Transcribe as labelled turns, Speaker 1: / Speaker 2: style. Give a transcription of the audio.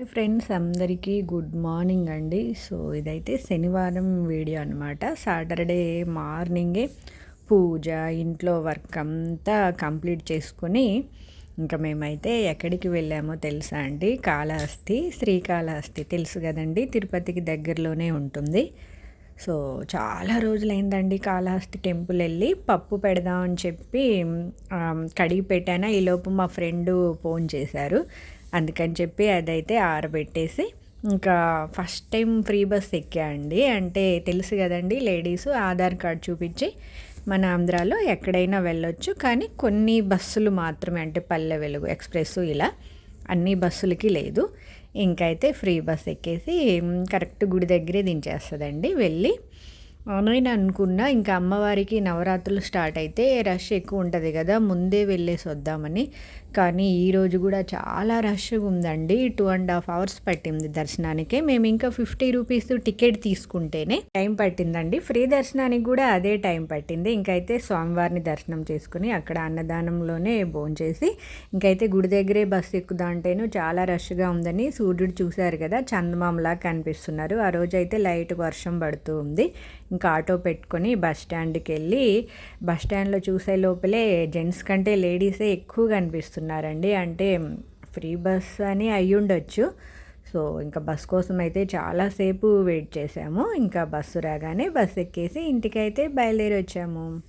Speaker 1: Friends అందరికీ good morning అండి. So ఇదైతే శనివారం వీడియో అనమాట సాటర్డే మార్నింగే పూజ ఇంట్లో వర్క్ అంతా కంప్లీట్ చేసుకొని ఇంకా మేమైతే ఎక్కడికి వెళ్ళామో తెలుసా అండి? కాళహస్తి శ్రీకాళహస్తి తెలుసు కదండి? తిరుపతికి దగ్గరలోనే ఉంటుంది. సో చాలా రోజులైందండి కాళహస్తి టెంపుల్ వెళ్ళి. పప్పు పెడదామని చెప్పి కడిగి పెట్టానా? ఈలోపు మా ఫ్రెండ్ ఫోన్ చేశారు. అందుకని చెప్పి అదైతే ఆరబెట్టేసి ఇంకా ఫస్ట్ టైం ఫ్రీ బస్ ఎక్కా అండి అంటే తెలుసు కదండి లేడీస్ ఆధార్ కార్డ్ చూపించి మన ఆంధ్రాలో ఎక్కడైనా వెళ్ళొచ్చు. కానీ కొన్ని బస్సులు మాత్రమే అంటే పల్లె వెలుగు ఎక్స్ప్రెస్ ఇలా అన్ని బస్సులకి లేదు. ఇంకైతే ఫ్రీ బస్ ఎక్కేసి కరెక్ట్ గుడి దగ్గరే దించేస్తుందండి. వెళ్ళి నేను అనుకున్నా ఇంకా అమ్మవారికి నవరాత్రులు స్టార్ట్ అయితే రష్ ఎక్కువ ఉంటుంది కదా ముందే వెళ్ళేసి వద్దామని. కానీ ఈరోజు కూడా చాలా రష్గా ఉందండి. టూ అండ్ హాఫ్ అవర్స్ పట్టింది దర్శనానికి. మేము ఇంకా ఫిఫ్టీ రూపీస్ టికెట్ తీసుకుంటేనే టైం పట్టిందండి. ఫ్రీ దర్శనానికి కూడా అదే టైం పట్టింది. ఇంకైతే స్వామివారిని దర్శనం చేసుకుని అక్కడ అన్నదానంలోనే భోంచేసి ఇంకైతే గుడి దగ్గరే బస్సు ఎక్కుదా అంటేను చాలా రష్గా ఉందని సూర్యుడు చూశారు కదా చందమామలా కనిపిస్తున్నారు. ఆ రోజు అయితే లైట్ వర్షం పడుతూ ఉంది. ఇంకా ఆటో పెట్టుకొని బస్ స్టాండ్కి వెళ్ళి బస్ స్టాండ్లో చూసే లోపలే జెంట్స్ కంటే లేడీసే ఎక్కువ కనిపిస్తున్నారండి. అంటే ఫ్రీ బస్ అని అయ్యుండొచ్చు సో ఇంకా బస్ కోసం అయితే చాలాసేపు వెయిట్ చేసాము ఇంకా బస్సు రాగానే బస్సు ఎక్కేసి ఇంటికైతే బయలుదేరి వచ్చాము